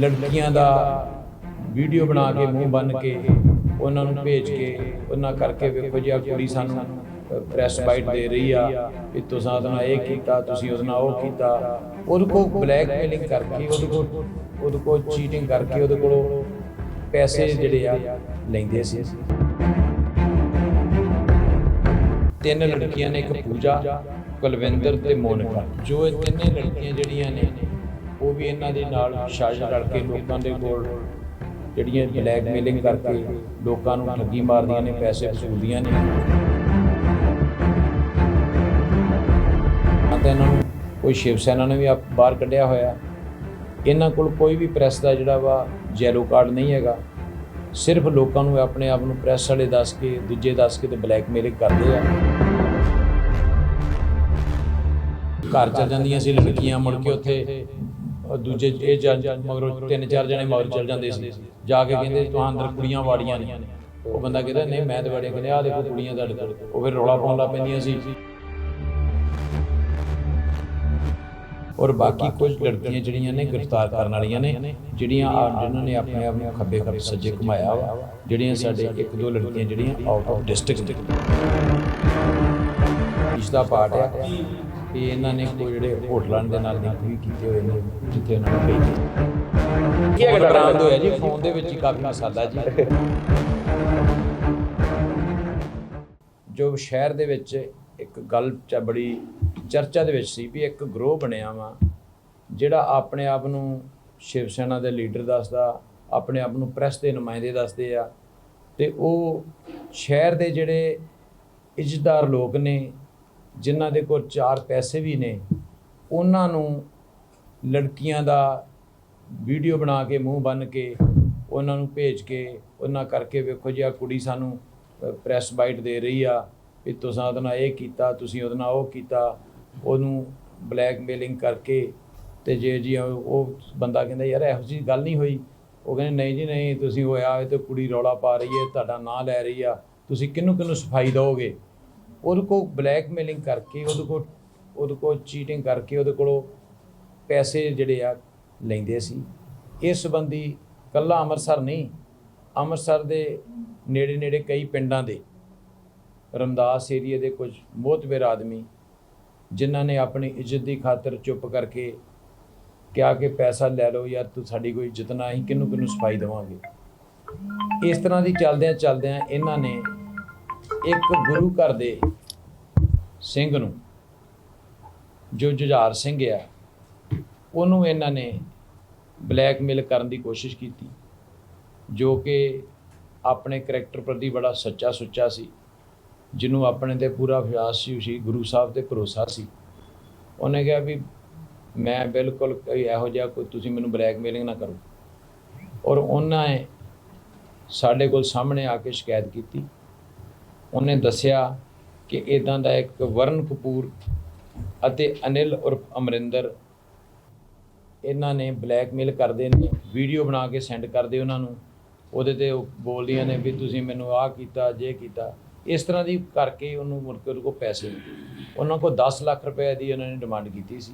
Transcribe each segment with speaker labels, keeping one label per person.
Speaker 1: ਲੜਕੀਆਂ ਦਾ ਵੀਡੀਓ ਬਣਾ ਕੇ, ਮੂੰਹ ਬੰਨ ਕੇ ਉਹਨਾਂ ਨੂੰ ਭੇਜ ਕੇ, ਉਹਨਾਂ ਕਰਕੇ ਵੇਖੋ ਜੀ ਆ ਕੁੜੀ ਸਾਨੂੰ ਪ੍ਰੈਸ ਬਾਈਟ ਦੇ ਰਹੀ ਆ ਵੀ ਤੁਸੀਂ ਉਹਦੇ ਨਾਲ ਇਹ ਕੀਤਾ, ਤੁਸੀਂ ਉਹਦੇ ਨਾਲ ਉਹ ਕੀਤਾ। ਉਹਦੇ ਕੋਲ ਬਲੈਕਮੇਲਿੰਗ ਕਰਕੇ, ਉਹਦੇ ਕੋਲ ਉਹਦੇ ਕੋਲ ਚੀਟਿੰਗ ਕਰਕੇ, ਉਹਦੇ ਕੋਲੋਂ ਪੈਸੇ ਜਿਹੜੇ ਆ ਲੈਂਦੇ ਸੀ। ਤਿੰਨ ਲੜਕੀਆਂ ਨੇ ਇੱਕ ਪੂਜਾ, ਕੁਲਵਿੰਦਰ ਤੇ ਮੋਨਿਕਾ। ਜੋ ਇਹ ਤਿੰਨੇ ਲੜਕੀਆਂ ਜਿਹੜੀਆਂ ਨੇ ਉਹ ਵੀ ਇਹਨਾਂ ਦੇ ਨਾਲ ਸਾਜ਼ਿਸ਼ ਰਲ ਕੇ ਲੋਕਾਂ ਦੇ ਕੋਲ ਜਿਹੜੀਆਂ ਬਲੈਕਮੇਲਿੰਗ ਕਰਕੇ ਲੋਕਾਂ ਨੂੰ ਠੱਗੀ ਮਾਰਦੀਆਂ ਨੇ, ਪੈਸੇ ਵਸੂਲਦੀਆਂ ਨੇ। ਅਤੇ ਇਹਨਾਂ ਨੂੰ ਕੋਈ ਸ਼ਿਵ ਸੈਨਾ ਨੇ ਵੀ ਆਪ ਬਾਹਰ ਕੱਢਿਆ ਹੋਇਆ। ਇਹਨਾਂ ਕੋਲ ਕੋਈ ਵੀ ਪ੍ਰੈਸ ਦਾ ਜਿਹੜਾ ਵਾ ਜੈਲੋ ਕਾਰਡ ਨਹੀਂ ਹੈਗਾ। ਸਿਰਫ ਲੋਕਾਂ ਨੂੰ ਆਪਣੇ ਆਪ ਨੂੰ ਪ੍ਰੈਸ ਵਾਲੇ ਦੱਸ ਕੇ, ਦੂਜੇ ਦੱਸ ਕੇ ਤੇ ਬਲੈਕਮੇਲਿੰਗ ਕਰਦੇ ਆ। ਘਰ ਚਲ ਜਾਂਦੀਆਂ ਸੀ, ਲੜਕੀਆਂ ਮੁੜ ਕੇ ਉੱਥੇ ਉਹ ਦੂਜੇ ਇਹ ਜਾਂ ਮਗਰੋਂ ਤਿੰਨ ਚਾਰ ਜਣੇ ਮਗਰ ਚਲ ਜਾਂਦੇ ਸੀ। ਜਾ ਕੇ ਕਹਿੰਦੇ, ਤੁਹਾਂ ਅੰਦਰ ਕੁੜੀਆਂ ਵਾੜੀਆਂ ਨੇ। ਉਹ ਬੰਦਾ ਕਹਿੰਦਾ, ਨਹੀਂ, ਮੈਂ ਤੇ ਵਾੜੀਆਂ ਕਹਿੰਦੇ, ਆਹ ਦੇਖੋ ਕੁੜੀਆਂ ਤੁਹਾਡੇ ਕੋਲ। ਉਹ ਫਿਰ ਰੌਲਾ ਪਾਉਣ ਲੱਗ ਪੈਂਦੀਆਂ ਸੀ। ਔਰ ਬਾਕੀ ਕੁਝ ਲੜਕੀਆਂ ਜਿਹੜੀਆਂ ਨੇ, ਗ੍ਰਿਫਤਾਰ ਕਰਨ ਵਾਲੀਆਂ ਨੇ, ਜਿਹੜੀਆਂ ਜਿਨ੍ਹਾਂ ਨੇ ਆਪਣੇ ਆਪ ਨੂੰ ਖੱਬੇ ਖੱਬੇ ਸੱਜੇ ਘੁਮਾਇਆ ਵਾ, ਜਿਹੜੀਆਂ ਸਾਡੇ ਇੱਕ ਦੋ ਲੜਕੀਆਂ ਜਿਹੜੀਆਂ ਆਊਟ ਆਫ ਡਿਸਟ੍ਰਿਕਟ ਦੇ ਇਸ ਦਾ ਪਾਰਟ ਆ ਕਿ ਇਹਨਾਂ ਨੇ ਕੋਈ ਜਿਹੜੇ ਹੋਟਲਾਂ ਦੇ ਨਾਲ ਲਿੰਕ ਵੀ ਕੀਤੇ ਹੋਏ ਨੇ ਜਿੱਥੇ ਉਹਨਾਂ ਨੂੰ ਭੇਜਦੇ ਕੀ ਹੈ ਬਰਾਮਦ ਹੋਇਆ ਜੀ ਫੋਨ ਦੇ ਵਿੱਚ ਹੀ ਕਾਫੀ ਮਸਾਲਾ ਜੀ। ਜੋ ਸ਼ਹਿਰ ਦੇ ਵਿੱਚ ਇੱਕ ਗੱਲ ਚ ਬੜੀ ਚਰਚਾ ਦੇ ਵਿੱਚ ਸੀ ਵੀ ਇੱਕ ਗਰੋਹ ਬਣਿਆ ਵਾ ਜਿਹੜਾ ਆਪਣੇ ਆਪ ਨੂੰ ਸ਼ਿਵ ਸੈਨਾ ਦੇ ਲੀਡਰ ਦੱਸਦਾ ਆਪਣੇ ਆਪ ਨੂੰ ਪ੍ਰੈਸ ਦੇ ਨੁਮਾਇੰਦੇ ਦੱਸਦੇ ਆ ਤੇ ਉਹ ਸ਼ਹਿਰ ਦੇ ਜਿਹੜੇ ਇੱਜ਼ਤਦਾਰ ਲੋਕ ਨੇ ਜਿਨ੍ਹਾਂ ਦੇ ਕੋਲ ਚਾਰ ਪੈਸੇ ਵੀ ਨੇ, ਉਹਨਾਂ ਨੂੰ ਲੜਕੀਆਂ ਦਾ ਵੀਡੀਓ ਬਣਾ ਕੇ, ਮੂੰਹ ਬੰਨ ਕੇ, ਉਹਨਾਂ ਨੂੰ ਭੇਜ ਕੇ, ਉਹਨਾਂ ਕਰਕੇ ਵੇਖੋ ਜੀ ਆ ਕੁੜੀ ਸਾਨੂੰ ਪ੍ਰੈਸ ਬਾਈਟ ਦੇ ਰਹੀ ਆ ਵੀ ਤੁਸੀਂ ਉਹਦੇ ਨਾਲ ਇਹ ਕੀਤਾ, ਤੁਸੀਂ ਉਹਦੇ ਨਾਲ ਉਹ ਕੀਤਾ, ਉਹਨੂੰ ਬਲੈਕਮੇਲਿੰਗ ਕਰਕੇ ਤੇ ਜੇ ਜੀ ਉਹ ਬੰਦਾ ਕਹਿੰਦਾ, ਯਾਰ, ਇਹੋ ਜਿਹੀ ਗੱਲ ਨਹੀਂ ਹੋਈ। ਉਹ ਕਹਿੰਦੇ, ਨਹੀਂ ਜੀ, ਨਹੀਂ, ਤੁਸੀਂ ਹੋਇਆ ਇਹ ਤੇ ਕੁੜੀ ਰੌਲਾ ਪਾ ਰਹੀ ਹੈ, ਤੁਹਾਡਾ ਨਾਂ ਲੈ ਰਹੀ ਆ। ਤੁਸੀਂ ਕਿਹਨੂੰ ਕਿਹਨੂੰ ਸਫ਼ਾਈ ਦਿਓਗੇ? ਉਹਦੇ ਕੋਲ ਬਲੈਕਮੇਲਿੰਗ ਕਰਕੇ, ਉਹਦੇ ਕੋਲ ਉਹਦੇ ਕੋਲ ਚੀਟਿੰਗ ਕਰਕੇ, ਉਹਦੇ ਕੋਲੋਂ ਪੈਸੇ ਜਿਹੜੇ ਆ ਲੈਂਦੇ ਸੀ। ਇਸ ਸੰਬੰਧੀ ਕੱਲਾ ਅੰਮ੍ਰਿਤਸਰ ਨਹੀਂ, ਅੰਮ੍ਰਿਤਸਰ ਦੇ ਨੇੜੇ ਨੇੜੇ ਕਈ ਪਿੰਡਾਂ ਦੇ ਰਮਦਾਸ ਏਰੀਏ ਦੇ ਕੁਝ ਮੋਤਬਰ ਆਦਮੀ, ਜਿਨ੍ਹਾਂ ਨੇ ਆਪਣੀ ਇੱਜ਼ਤ ਦੀ ਖਾਤਰ ਚੁੱਪ ਕਰਕੇ ਕਿਹਾ ਕਿ ਪੈਸਾ ਲੈ ਲਓ, ਯਾਰ ਤੂੰ ਸਾਡੀ ਕੋਈ ਇੱਜ਼ਤ ਨਾ, ਅਸੀਂ ਕਿਹਨੂੰ ਕਿਹਨੂੰ ਸਫ਼ਾਈ ਦੇਵਾਂਗੇ। ਇਸ ਤਰ੍ਹਾਂ ਦੀ ਚੱਲਦਿਆਂ ਚੱਲਦਿਆਂ ਇਹਨਾਂ ਨੇ ਇੱਕ ਗੁਰੂ ਘਰ ਦੇ ਸਿੰਘ ਨੂੰ, ਜੋ ਜੁਝਾਰ ਸਿੰਘ ਆ, ਉਹਨੂੰ ਇਹਨਾਂ ਨੇ ਬਲੈਕਮੇਲ ਕਰਨ ਦੀ ਕੋਸ਼ਿਸ਼ ਕੀਤੀ, ਜੋ ਕਿ ਆਪਣੇ ਕਰੈਕਟਰ ਪ੍ਰਤੀ ਬੜਾ ਸੱਚਾ ਸੁੱਚਾ ਸੀ, ਜਿਹਨੂੰ ਆਪਣੇ ਤੇ ਪੂਰਾ ਵਿਸ਼ਵਾਸ ਸੀ ਸੀ ਗੁਰੂ ਸਾਹਿਬ ਤੇ ਭਰੋਸਾ ਸੀ। ਉਹਨੇ ਕਿਹਾ ਵੀ ਮੈਂ ਬਿਲਕੁਲ ਕੋਈ ਇਹੋ ਜਿਹਾ ਕੋਈ, ਤੁਸੀਂ ਮੈਨੂੰ ਬਲੈਕਮੇਲਿੰਗ ਨਾ ਕਰੋ। ਔਰ ਉਹਨਾਂ ਨੇ ਸਾਡੇ ਕੋਲ ਸਾਹਮਣੇ ਆ ਕੇ ਸ਼ਿਕਾਇਤ ਕੀਤੀ। ਉਹਨੇ ਦੱਸਿਆ ਕਿ ਇਦਾਂ ਦਾ ਇੱਕ ਵਰਨ ਕਪੂਰ ਅਤੇ ਅਨਿਲ ਉਰਫ ਅਮਰਿੰਦਰ ਇਹਨਾਂ ਨੇ ਬਲੈਕਮੇਲ ਕਰਦੇ ਨੇ, ਵੀਡੀਓ ਬਣਾ ਕੇ ਸੈਂਡ ਕਰਦੇ ਉਹਨਾਂ ਨੂੰ। ਉਹਦੇ ਤੇ ਉਹ ਬੋਲਦੀਆਂ ਨੇ ਵੀ ਤੁਸੀਂ ਮੈਨੂੰ ਆਹ ਕੀਤਾ, ਜੇ ਕੀਤਾ। ਇਸ ਤਰ੍ਹਾਂ ਦੀ ਕਰਕੇ ਉਹਨੂੰ ਮੁੜ ਕੇ ਉਹਦੇ ਕੋਲ ਪੈਸੇ ਉਹਨਾਂ ਕੋਲ 10 ਲੱਖ ਰੁਪਏ ਦੀ ਉਹਨਾਂ ਨੇ ਡਿਮਾਂਡ ਕੀਤੀ ਸੀ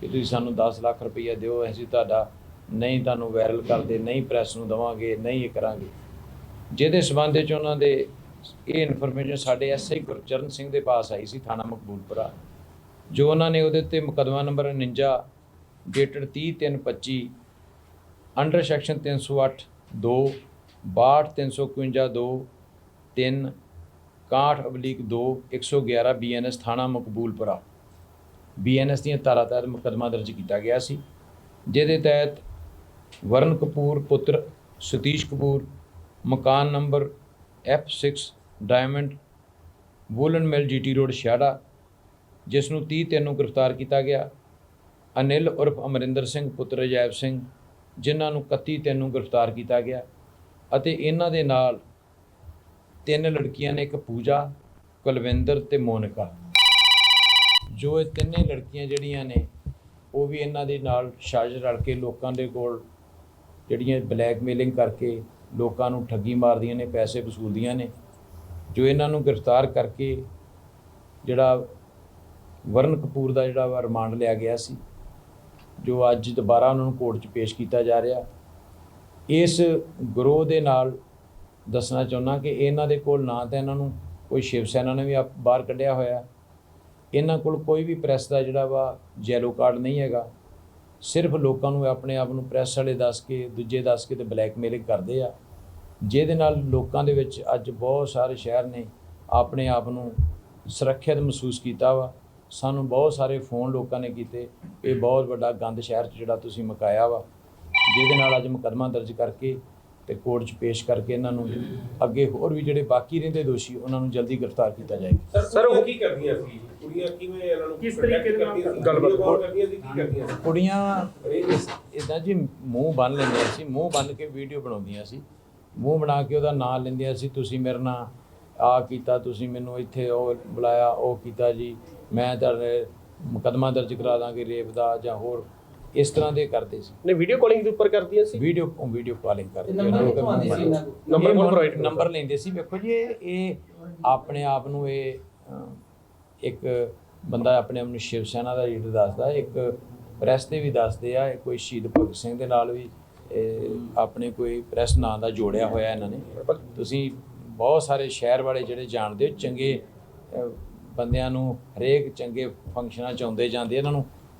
Speaker 1: ਕਿ ਤੁਸੀਂ ਸਾਨੂੰ 10 ਲੱਖ ਰੁਪਈਆ ਦਿਓ, ਅਸੀਂ ਤੁਹਾਡਾ ਨਹੀਂ ਤੁਹਾਨੂੰ ਵਾਇਰਲ ਕਰਦੇ, ਨਹੀਂ ਪ੍ਰੈਸ ਨੂੰ ਦਵਾਂਗੇ, ਨਹੀਂ ਇਹ ਕਰਾਂਗੇ। ਜਿਹਦੇ ਸਬੰਧ ਵਿੱਚ ਉਹਨਾਂ ਦੇ ਇਹ ਇਨਫੋਰਮੇਸ਼ਨ ਸਾਡੇ ਐਸਆਈ ਗੁਰਚਰਨ ਸਿੰਘ ਦੇ ਪਾਸ ਆਈ ਸੀ ਥਾਣਾ ਮਕਬੂਲਪੁਰਾ, ਜੋ ਉਹਨਾਂ ਨੇ ਉਹਦੇ ਉੱਤੇ ਮੁਕੱਦਮਾ number 49 dated 30/3/25 under section 308 2 62 351 2 3 61 oblique 2 111 BNS ਥਾਣਾ ਮਕਬੂਲਪੁਰਾ। ਬੀਐਨਐਸ ਦੀਆਂ ਧਾਰਾ ਤਹਿਤ ਮੁਕੱਦਮਾ ਦਰਜ ਕੀਤਾ ਗਿਆ ਸੀ, ਜਿਹਦੇ ਤਹਿਤ ਵਰਨ ਕਪੂਰ, ਪੁੱਤਰ ਸਤੀਸ਼ ਕਪੂਰ, ਮਕਾਨ number F6 diamond woollen mill GT road Chhiara ਜਿਸ ਨੂੰ 30 ਤਿੰਨ ਨੂੰ ਗ੍ਰਿਫਤਾਰ ਕੀਤਾ ਗਿਆ। ਅਨਿਲ ਉਰਫ ਅਮਰਿੰਦਰ ਸਿੰਘ, ਪੁੱਤਰ ਅਜੈਬ ਸਿੰਘ, ਜਿਨ੍ਹਾਂ ਨੂੰ 31 ਤਿੰਨ ਨੂੰ ਗ੍ਰਿਫਤਾਰ ਕੀਤਾ ਗਿਆ ਅਤੇ ਇਹਨਾਂ ਦੇ ਨਾਲ ਤਿੰਨ ਲੜਕੀਆਂ ਨੇ ਇੱਕ ਪੂਜਾ, ਕੁਲਵਿੰਦਰ ਤੇ ਮੋਨਿਕਾ। ਜੋ ਇਹ ਤਿੰਨੇ ਲੜਕੀਆਂ ਜਿਹੜੀਆਂ ਨੇ, ਉਹ ਵੀ ਇਹਨਾਂ ਦੇ ਨਾਲ ਸਾਜ਼ਿਸ਼ ਰਲ ਕੇ ਲੋਕਾਂ ਦੇ ਕੋਲ ਜਿਹੜੀਆਂ ਬਲੈਕਮੇਲਿੰਗ ਕਰਕੇ ਲੋਕਾਂ ਨੂੰ ਠੱਗੀ ਮਾਰਦੀਆਂ ਨੇ, ਪੈਸੇ ਵਸੂਲਦੀਆਂ ਨੇ, ਜੋ ਇਹਨਾਂ ਨੂੰ ਗ੍ਰਿਫਤਾਰ ਕਰਕੇ ਜਿਹੜਾ ਵਰਨ ਕਪੂਰ ਦਾ ਜਿਹੜਾ ਵਾ ਰਿਮਾਂਡ ਲਿਆ ਗਿਆ ਸੀ, ਜੋ ਅੱਜ ਦੁਬਾਰਾ ਉਹਨਾਂ ਨੂੰ ਕੋਰਟ 'ਚ ਪੇਸ਼ ਕੀਤਾ ਜਾ ਰਿਹਾ। ਇਸ ਗਰੋਹ ਦੇ ਨਾਲ ਦੱਸਣਾ ਚਾਹੁੰਦਾ ਕਿ ਇਹਨਾਂ ਦੇ ਕੋਲ ਨਾ ਤਾਂ ਇਹਨਾਂ ਨੂੰ ਕੋਈ ਸ਼ਿਵ ਸੈਨਾ ਨੇ ਵੀ ਆਪ- ਬਾਹਰ ਕੱਢਿਆ ਹੋਇਆ। ਇਹਨਾਂ ਕੋਲ ਕੋਈ ਵੀ ਪ੍ਰੈਸ ਦਾ ਜਿਹੜਾ ਵਾ ਜੈਲੋ ਕਾਰਡ ਨਹੀਂ ਹੈਗਾ। ਸਿਰਫ ਲੋਕਾਂ ਨੂੰ ਆਪਣੇ ਆਪ ਨੂੰ ਪ੍ਰੈਸ ਵਾਲੇ ਦੱਸ ਕੇ, ਦੂਜੇ ਦੱਸ ਕੇ ਤੇ ਬਲੈਕਮੇਲਿੰਗ ਕਰਦੇ ਆ। ਜਿਹਦੇ ਨਾਲ ਲੋਕਾਂ ਦੇ ਵਿੱਚ ਅੱਜ ਬਹੁਤ ਸਾਰੇ ਸ਼ਹਿਰ ਨੇ ਆਪਣੇ ਆਪ ਨੂੰ ਸੁਰੱਖਿਅਤ ਮਹਿਸੂਸ ਕੀਤਾ ਵਾ। ਸਾਨੂੰ ਬਹੁਤ ਸਾਰੇ ਫੋਨ ਲੋਕਾਂ ਨੇ ਕੀਤੇ। ਇਹ ਬਹੁਤ ਵੱਡਾ ਗੰਦ ਸ਼ਹਿਰ 'ਚ ਜਿਹੜਾ ਤੁਸੀਂ ਮਕਾਇਆ ਵਾ। ਜਿਹਦੇ ਨਾਲ ਅੱਜ ਮੁਕੱਦਮਾ ਦਰਜ ਕਰਕੇ ਤੇ ਕੋਰਟ 'ਚ ਪੇਸ਼ ਕਰਕੇ ਇਹਨਾਂ ਨੂੰ ਅੱਗੇ ਹੋਰ ਵੀ ਜਿਹੜੇ ਬਾਕੀ ਰਹਿੰਦੇ ਦੋਸ਼ੀ ਉਹਨਾਂ ਨੂੰ ਜਲਦੀ ਗ੍ਰਿਫਤਾਰ ਕੀਤਾ ਜਾਏਗਾ।
Speaker 2: ਸਰ ਉਹ ਕੀ ਕਰਦੀਆਂ ਸੀ? ਕੁੜੀਆਂ ਕਿਵੇਂ ਇਹਨਾਂ ਨੂੰ
Speaker 3: ਕਿਸ ਤਰੀਕੇ ਦੇ ਨਾਲ? ਗੱਲਬਾਤ
Speaker 2: ਕਰਦੀਆਂ ਸੀ ਕੀ ਕਰਦੀਆਂ ਸੀ?
Speaker 1: ਕੁੜੀਆਂ ਇਦਾਂ ਜੀ ਮੂੰਹ ਬੰਨ ਲੈਂਦੀਆਂ ਸੀ ਮੂੰਹ ਬੰਨ ਕੇ ਵੀਡੀਓ ਬਣਾਉਂਦੀਆਂ ਸੀ। ਮੂੰਹ ਬਣਾ ਕੇ ਉਹਦਾ ਨਾਂ ਲੈਂਦੀਆਂ ਸੀ ਤੁਸੀਂ ਮੇਰੇ ਨਾਲ ਆ ਕੀਤਾ ਤੁਸੀਂ ਮੈਨੂੰ ਇੱਥੇ ਉਹ ਬੁਲਾਇਆ ਉਹ ਕੀਤਾ ਜੀ ਮੈਂ ਤੁਹਾਡੇ ਮੁਕੱਦਮਾ ਦਰਜ ਕਰਾ ਦਾਂਗੇ ਰੇਪ ਦਾ ਜਾਂ ਹੋਰ ਇਸ ਤਰ੍ਹਾਂ ਦੇ ਕਰਦੇ ਸੀ।
Speaker 3: ਨੇ ਵੀਡੀਓ ਕਾਲਿੰਗ ਦੇ ਉੱਪਰ ਕਰਦੀਆਂ ਸੀ?
Speaker 1: ਵੀਡੀਓ ਵੀਡੀਓ ਕਾਲਿੰਗ ਕਰਦੇ
Speaker 4: ਨੰਬਰ ਕੋਲ?
Speaker 3: ਨੰਬਰ
Speaker 1: ਲੈਂਦੇ ਸੀ। ਵੇਖੋ ਜੀ ਇਹ ਇਹ ਆਪਣੇ ਆਪ ਨੂੰ ਇਹ ਇੱਕ ਬੰਦਾ ਆਪਣੇ ਆਪ ਨੂੰ ਸ਼ਿਵ ਸੈਨਾ ਦਾ ਲੀਡਰ ਦੱਸਦਾ। ਇੱਕ ਪ੍ਰੈਸ ਤੇ ਵੀ ਦੱਸਦੇ ਆ। ਇਹ ਕੋਈ ਸ਼ਹੀਦ ਭਗਤ ਸਿੰਘ ਦੇ ਨਾਲ ਵੀ ਇਹ ਆਪਣੇ ਕੋਈ ਪ੍ਰੈਸ ਨਾਂ ਦਾ ਜੋੜਿਆ ਹੋਇਆ ਇਹਨਾਂ ਨੇ। ਤੁਸੀਂ ਬਹੁਤ ਸਾਰੇ ਸ਼ਹਿਰ ਵਾਲੇ ਜਿਹੜੇ ਜਾਣਦੇ ਹੋ ਚੰਗੇ ਬੰਦਿਆਂ ਨੂੰ ਹਰੇਕ ਚੰਗੇ ਫੰਕਸ਼ਨਾਂ ਚ ਆਉਂਦੇ ਜਾਂਦੇ ਇਹਨਾਂ ਨੂੰ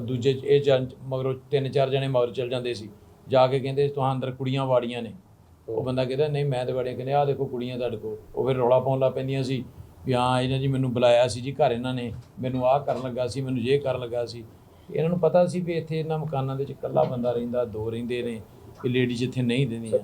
Speaker 1: ਦੂਜੇ ਚ ਇਹ ਜਨ ਮਗਰੋਂ ਤਿੰਨ ਚਾਰ ਜਣੇ ਮਗਰ ਚਲ ਜਾਂਦੇ ਸੀ। ਜਾ ਕੇ ਕਹਿੰਦੇ, ਤੁਹਾਂ ਅੰਦਰ ਕੁੜੀਆਂ ਵਾੜੀਆਂ ਨੇ। ਉਹ ਬੰਦਾ ਕਹਿੰਦਾ, ਨਹੀਂ, ਮੈਂ ਤੇ ਵਾੜੀਆਂ। ਕਹਿੰਦੇ, ਆਹ ਦੇਖੋ ਕੁੜੀਆਂ ਤੁਹਾਡੇ ਕੋਲ। ਉਹ ਫਿਰ ਰੌਲਾ ਪਾਉਣ ਲੱਗ ਪੈਂਦੀਆਂ ਸੀ ਵੀ, ਹਾਂ, ਇਹਨਾਂ ਜੀ ਮੈਨੂੰ ਬੁਲਾਇਆ ਸੀ ਜੀ ਘਰ ਇਹਨਾਂ ਨੇ। ਮੈਨੂੰ ਆਹ ਕਰਨ ਲੱਗਾ ਸੀ, ਮੈਨੂੰ ਜੇ ਕਰਨ ਲੱਗਾ ਸੀ। ਇਹਨਾਂ ਨੂੰ ਪਤਾ ਸੀ ਵੀ ਇੱਥੇ ਇਹਨਾਂ ਮਕਾਨਾਂ ਦੇ ਵਿੱਚ ਇਕੱਲਾ ਬੰਦਾ ਰਹਿੰਦਾ, ਦੋ ਰਹਿੰਦੇ ਨੇ। ਕਿ ਲੇਡੀ ਜਿੱਥੇ ਨਹੀਂ ਦਿੰਦੀਆਂ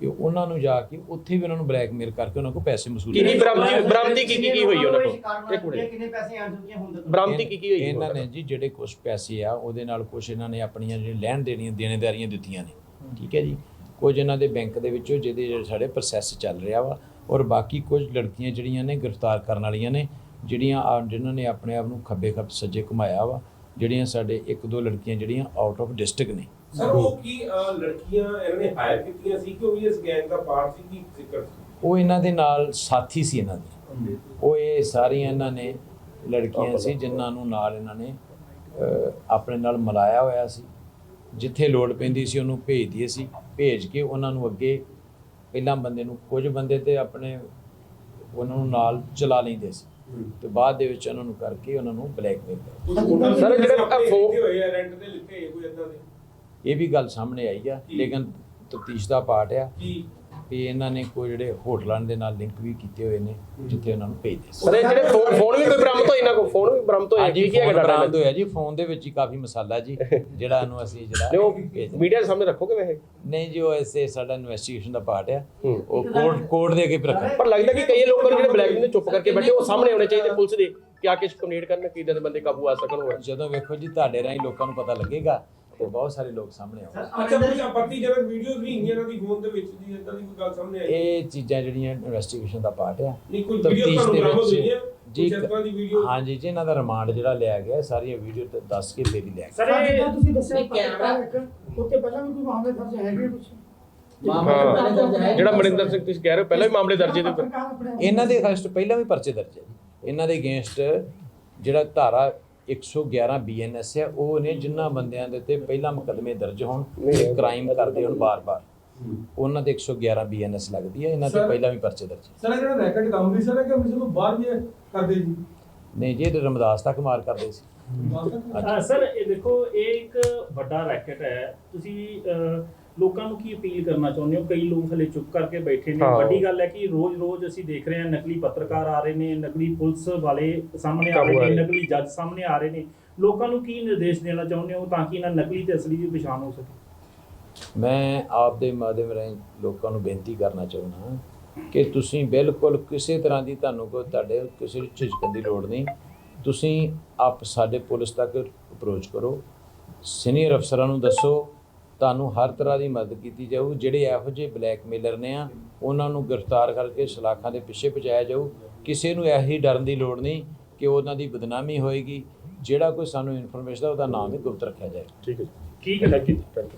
Speaker 1: ਕਿ ਉਹਨਾਂ ਨੂੰ ਜਾ ਕੇ ਉੱਥੇ ਵੀ ਉਹਨਾਂ ਨੂੰ ਬਲੈਕਮੇਲ ਕਰਕੇ ਉਹਨਾਂ ਕੋਲ ਪੈਸੇ ਵਸੂਲ
Speaker 3: ਕੀ ਕੀ
Speaker 1: ਕਰਦੇ।
Speaker 3: ਬਰਾਮਦੀ ਬਰਾਮਦੀ ਕੀ ਕੀ ਹੋਈ ਉਹਨਾਂ ਕੋਲ? ਇੱਕ ਮਿੰਟ।
Speaker 4: ਕਿੰਨੇ ਪੈਸੇ ਆ ਚੁੱਕੇ ਹੁਣ ਤੱਕ
Speaker 3: ਬਰਾਮਦੀ ਕੀ ਕੀ ਹੋਈ
Speaker 1: ਇਹਨਾਂ ਨੇ ਜੀ ਜਿਹੜੇ ਕੁਝ ਪੈਸੇ ਆ ਉਹਦੇ ਨਾਲ ਕੁਝ ਇਹਨਾਂ ਨੇ ਆਪਣੀਆਂ ਜਿਹੜੀਆਂ ਲੈਣ ਦੇਣੀਆਂ ਦੇਣੇਦਾਰੀਆਂ ਦਿੱਤੀਆਂ ਨੇ। ਠੀਕ ਹੈ ਜੀ? ਕੁਝ ਇਹਨਾਂ ਦੇ ਬੈਂਕ ਦੇ ਵਿੱਚੋਂ ਜਿਹਦੇ ਜਿਹੜੇ ਸਾਡੇ ਪ੍ਰੋਸੈਸ ਚੱਲ ਰਿਹਾ ਵਾ ਔਰ ਬਾਕੀ ਕੁਝ ਲੜਕੀਆਂ ਜਿਹੜੀਆਂ ਨੇ ਗ੍ਰਿਫਤਾਰ ਕਰਨ ਵਾਲੀਆਂ ਨੇ ਜਿਹੜੀਆਂ ਜਿਨ੍ਹਾਂ ਨੇ ਆਪਣੇ ਆਪ ਨੂੰ ਖੱਬੇ ਖੱਬ ਸੱਜੇ ਘੁਮਾਇਆ ਵਾ ਜਿਹੜੀਆਂ ਸਾਡੇ ਇੱਕ ਦੋ ਲੜਕੀਆਂ ਜਿਹੜੀਆਂ ਆਊਟ ਆਫ ਡਿਸਟ੍ਰਿਕਟ ਨੇ।
Speaker 2: ਸਰ ਉਹ ਕੀ ਲੜਕੀਆਂ ਇਹਨਾਂ ਨੇ ਹਾਇਰ ਕੀਤੀਆਂ ਸੀ ਕਿ ਉਹ ਵੀ ਇਸ ਗੈਂਗ ਦਾ ਪਾਰਟ ਸੀ ਕੀ ਜ਼ਿਕਰ ਸੀ?
Speaker 1: ਉਹ ਇਹਨਾਂ ਦੇ ਨਾਲ ਸਾਥੀ ਸੀ ਇਹਨਾਂ ਦੇ। ਉਹ ਇਹ ਸਾਰੀਆਂ ਇਹਨਾਂ ਨੇ ਲੜਕੀਆਂ ਸੀ ਜਿਨ੍ਹਾਂ ਨੂੰ ਨਾਲ ਇਹਨਾਂ ਨੇ ਆਪਣੇ ਨਾਲ ਮਿਲਾਇਆ ਹੋਇਆ ਸੀ। ਜਿੱਥੇ ਲੋੜ ਪੈਂਦੀ ਸੀ ਉਹਨੂੰ ਭੇਜਦੀ ਸੀ। ਭੇਜ ਕੇ ਉਹਨਾਂ ਨੂੰ ਅੱਗੇ ਪਹਿਲਾਂ ਬੰਦੇ ਨੂੰ ਕੁਝ ਬੰਦੇ ਤੇ ਆਪਣੇ ਉਹਨਾਂ ਨੂੰ ਨਾਲ ਚਲਾ ਲੈਂਦੇ ਸੀ। ਤੇ ਬਾਅਦ ਦੇ ਵਿੱਚ ਉਹਨਾਂ ਨੂੰ ਕਰਕੇ ਉਹਨਾਂ ਨੂੰ ਬਲੈਕਮੇਲ ਕਰ
Speaker 3: ਸਰ, ਜਿਹੜੇ
Speaker 2: ਹੋਏ ਆ ਰੈਂਟ ਤੇ ਲਿੱਤੇ ਹੋਏ ਕੋਈ ਇਦਾਂ ਦੇ?
Speaker 1: ਇਹ ਵੀ ਗੱਲ ਸਾਹਮਣੇ ਆਈ ਆ? ਲੇਕਿਨ ਤਫਤੀਸ਼ ਦਾ ਪਾਰਟ ਆ। ਵੀ ਇਹਨਾਂ ਨੇ ਕੋਈ ਜਿਹੜੇ ਹੋਟਲਾਂ ਦੇ ਨਾਲ ਲਿੰਕ ਵੀ ਕੀਤੇ ਹੋਏ ਨੇ ਜਿੱਥੇ ਉਹਨਾਂ ਨੂੰ ਭੇਜਦੇ ਸੀ
Speaker 3: ਇਹ ਜਿਹੜੇ ਫੋਨ ਫੋਨ ਵੀ ਕੋਈ ਬਰਾਮਦ ਹੋਏ ਇਹਨਾਂ ਕੋਲ? ਫੋਨ ਵੀ ਬਰਾਮਦ ਹੋਏ? ਕੀ ਕੀ ਡਾਟਾ
Speaker 1: ਬਰਾਮਦ ਹੋਇਆ ਜੀ ਫੋਨ ਦੇ ਵਿੱਚ ਹੀ ਕਾਫੀ ਮਸਾਲਾ ਜੀ ਜਿਹੜਾ ਇਹਨੂੰ ਅਸੀਂ ਜਿਹੜਾ।
Speaker 3: ਮੀਡੀਆ ਦੇ ਸਾਹਮਣੇ ਰੱਖੋਗੇ ਵੈਸੇ?
Speaker 1: ਨਹੀਂ ਜੀ ਉਹ ਐਸੇ ਸਾਡਾ ਇਨਵੈਸਟੀਗੇਸ਼ਨ ਦਾ ਪਾਰਟ ਆ। ਉਹ ਕੋਰਟ ਕੋਰਟ ਦੇ ਅੱਗੇ ਰੱਖਾਂ
Speaker 3: ਪਰ ਲੱਗਦਾ ਕਿ ਕਈ ਲੋਕਾਂ ਨੂੰ ਜਿਹੜੇ ਬਲੈਕ ਨੇ ਚੁੱਪ ਕਰਕੇ ਬੈਠੇ ਉਹ ਸਾਹਮਣੇ ਆਉਣੇ ਚਾਹੀਦੇ ਪੁਲਿਸ ਦੇ ਕਿ ਆ ਕੇ ਕੰਪਲੀਟ ਕਰਨ ਕਿ ਇਦਾਂ ਦੇ ਬੰਦੇ ਕਾਬੂ ਆ ਸਕਣ ਹੋਰ।
Speaker 1: ਜਦੋਂ ਵੇਖੋ ਜੀ ਤੁਹਾਡੇ ਰਾਹੀਂ ਲੋਕਾਂ ਨੂੰ ਪਤਾ ਲੱਗੇਗਾ ਤੇ ਬਹੁਤ ਸਾਰੇ ਲੋਕ ਸਾਹਮਣੇ ਆਉਣਗੇ
Speaker 2: ਅੱਛਾ ਕੁਝ ਆਪੱਤੀਜਨਕ ਵੀਡੀਓਜ਼ ਵੀ ਹੈਗੀਆਂ ਇਹਨਾਂ ਦੀ ਫੋਨ ਦੇ ਵਿੱਚ ਜੀ ਇਦਾਂ ਦੀ ਕੋਈ ਗੱਲ ਸਾਹਮਣੇ ਆਈ
Speaker 1: ਇਹ ਚੀਜ਼ਾਂ ਜਿਹੜੀਆਂ ਇਨਵੈਸਟੀਗੇਸ਼ਨ ਦਾ ਪਾਰਟ ਆ।
Speaker 2: ਨਹੀਂ ਕੋਈ ਵੀਡੀਓ ਤੁਹਾਨੂੰ
Speaker 1: ਦੇ
Speaker 2: ਬਰਾਮਦ
Speaker 1: ਵਿੱਚ
Speaker 2: ਹੋਈਆਂ
Speaker 1: ਜੀ
Speaker 2: ਦੀ
Speaker 1: ਹਾਂਜੀ ਜੀ ਇਹਨਾਂ ਦਾ ਰਿਮਾਂਡ ਜਿਹੜਾ ਲਿਆ ਗਿਆ ਸਾਰੀਆਂ ਵੀਡੀਓ ਤੇ ਦੱਸ ਕੇ ਫੇਰ ਹੀ ਲਿਆ ਗਿਆ।
Speaker 5: ਸਰ
Speaker 6: ਤੁਸੀਂ ਦੱਸਿਆ
Speaker 4: ਕੈਮਰਾ-
Speaker 6: ਇੱਕ ਉੱਤੇ ਪਹਿਲਾਂ ਵੀ ਕੋਈ ਮਾਮਲੇ ਦਰਜ ਹੈਗੇ ਕੁਝ
Speaker 3: ਹਾਂ।
Speaker 4: ਹੈ
Speaker 3: ਜਿਹੜਾ ਮਨਿੰਦਰ ਸਿੰਘ ਤੁਸੀਂ ਕਹਿ ਰਹੇ ਹੋ ਪਹਿਲਾਂ ਵੀ ਮਾਮਲੇ ਦਰਜ ਉੱਪਰ।
Speaker 1: ਇਹਨਾਂ ਦੇ ਅਗੇਂਸਟ ਪਹਿਲਾਂ ਵੀ ਪਰਚੇ ਦਰਜ ਹੈ ਇਹਨਾਂ ਦੇ ਅਗੇਂਸਟ ਜਿਹੜਾ ਧਾਰਾ 111 ਬੀਐਨਐਸ ਹੈ। ਉਹ ਨੇ ਜਿਨ੍ਹਾਂ ਬੰਦਿਆਂ ਦੇ ਉੱਤੇ ਪਹਿਲਾਂ ਮੁਕੱਦਮੇ ਦਰਜ ਹੋਣ ਤੇ ਕ੍ਰਾਈਮ ਕਰਦੇ ਹੋਣ ਬਾਰ-ਬਾਰ। ਉਹਨਾਂ ਦੇ 111 ਬੀਐਨਐਸ ਲੱਗਦੀ ਹੈ। ਇਹਨਾਂ ਤੇ ਪਹਿਲਾਂ ਵੀ ਪਰਚੇ ਦਰਜ
Speaker 7: ਸਰ ਇਹ ਜਿਹੜਾ ਰੈਕਟ ਕੰਮ ਵੀ ਸਰ ਹੈ ਕਿ ਅੰਮ੍ਰਿਤਸਰ ਤੋਂ ਬਾਹਰ ਵੀ ਕਰਦੇ ਜੀ।
Speaker 1: ਨਹੀਂ ਜੀ ਇਹ ਰਮਦਾਸ ਤੱਕ ਮਾਰ ਕਰਦੇ ਸੀ।
Speaker 5: ਸਰ ਇਹ ਦੇਖੋ ਇਹ ਇੱਕ ਵੱਡਾ ਰੈਕਟ ਹੈ। ਤੁਸੀਂ ਅ, ਲੋਕਾਂ ਨੂੰ ਕੀ ਅਪੀਲ ਕਰਨਾ ਚਾਹੁੰਦੇ ਹੋ? ਕਈ ਲੋਕ ਹਲੇ ਚੁੱਪ ਕਰਕੇ ਬੈਠੇ ਨੇ।
Speaker 3: ਹਾਂ।
Speaker 5: ਵੱਡੀ ਗੱਲ ਹੈ ਕਿ ਰੋਜ਼-ਰੋਜ਼ ਅਸੀਂ ਦੇਖ ਰਹੇ ਹਾਂ ਨਕਲੀ ਪੱਤਰਕਾਰ ਆ ਰਹੇ ਨੇ ਨਕਲੀ ਪੁਲਿਸ ਵਾਲੇ ਸਾਹਮਣੇ ਆ
Speaker 3: ਕਾਬੂ ਆ
Speaker 5: ਰਹੇ ਨੇ
Speaker 3: ਰਹੇ।
Speaker 5: ਨਕਲੀ ਜੱਜ ਸਾਹਮਣੇ ਆ ਰਹੇ ਨੇ। ਲੋਕਾਂ ਨੂੰ ਕੀ ਨਿਰਦੇਸ਼ ਦੇਣਾ ਚਾਹੁੰਦੇ ਹੋ ਤਾਂ ਕਿ ਇਹਨਾਂ ਨਕਲੀ ਤੇ ਅਸਲੀ ਦੀ ਪਛਾਣ ਹੋ ਸਕੇ?
Speaker 1: ਮੈਂ ਆਪ ਦੇ ਮਾਧਿਅਮ ਰਾਹੀਂ ਲੋਕਾਂ ਨੂੰ ਬੇਨਤੀ ਕਰਨਾ ਚਾਹੁੰਦਾ ਕਿ ਤੁਸੀਂ ਬਿਲਕੁਲ ਕਿਸੇ ਤਰ੍ਹਾਂ ਦੀ ਤੁਹਾਨੂੰ ਕੋਈ ਤੁਹਾਡੇ ਕਿਸੇ ਨੂੰ ਝਿਜਕਣ ਦੀ ਲੋੜ ਨਹੀਂ। ਤੁਸੀਂ ਆਪ ਸਾਡੇ ਪੁਲਿਸ ਤੱਕ ਅਪਰੋਚ ਕਰੋ। ਸੀਨੀਅਰ ਅਫਸਰਾਂ ਨੂੰ ਦੱਸੋ ਤੁਹਾਨੂੰ ਹਰ ਤਰ੍ਹਾਂ ਦੀ ਮਦਦ ਕੀਤੀ ਜਾਊ। ਜਿਹੜੇ ਇਹੋ ਜਿਹੇ ਬਲੈਕਮੇਲਰ ਨੇ ਆ, ਉਹਨਾਂ ਨੂੰ ਗ੍ਰਿਫਤਾਰ ਕਰਕੇ ਸਲਾਖਾਂ ਦੇ ਪਿੱਛੇ ਪਹੁੰਚਾਇਆ ਜਾਊ। ਕਿਸੇ ਨੂੰ ਇਹੀ ਡਰਨ ਦੀ ਲੋੜ ਨਹੀਂ ਕਿ ਉਹਨਾਂ ਦੀ ਬਦਨਾਮੀ ਹੋਏਗੀ। ਜਿਹੜਾ ਕੋਈ ਸਾਨੂੰ ਇਨਫੋਰਮੇਸ਼ਨ ਦਾ ਉਹਦਾ ਨਾਮ ਹੀ ਗੁਪਤ ਰੱਖਿਆ ਜਾਏ।
Speaker 3: ਠੀਕ ਹੈ ਜੀ।
Speaker 5: ਕੀ ਗੱਲ ਹੈ
Speaker 3: ਥੈਂਕ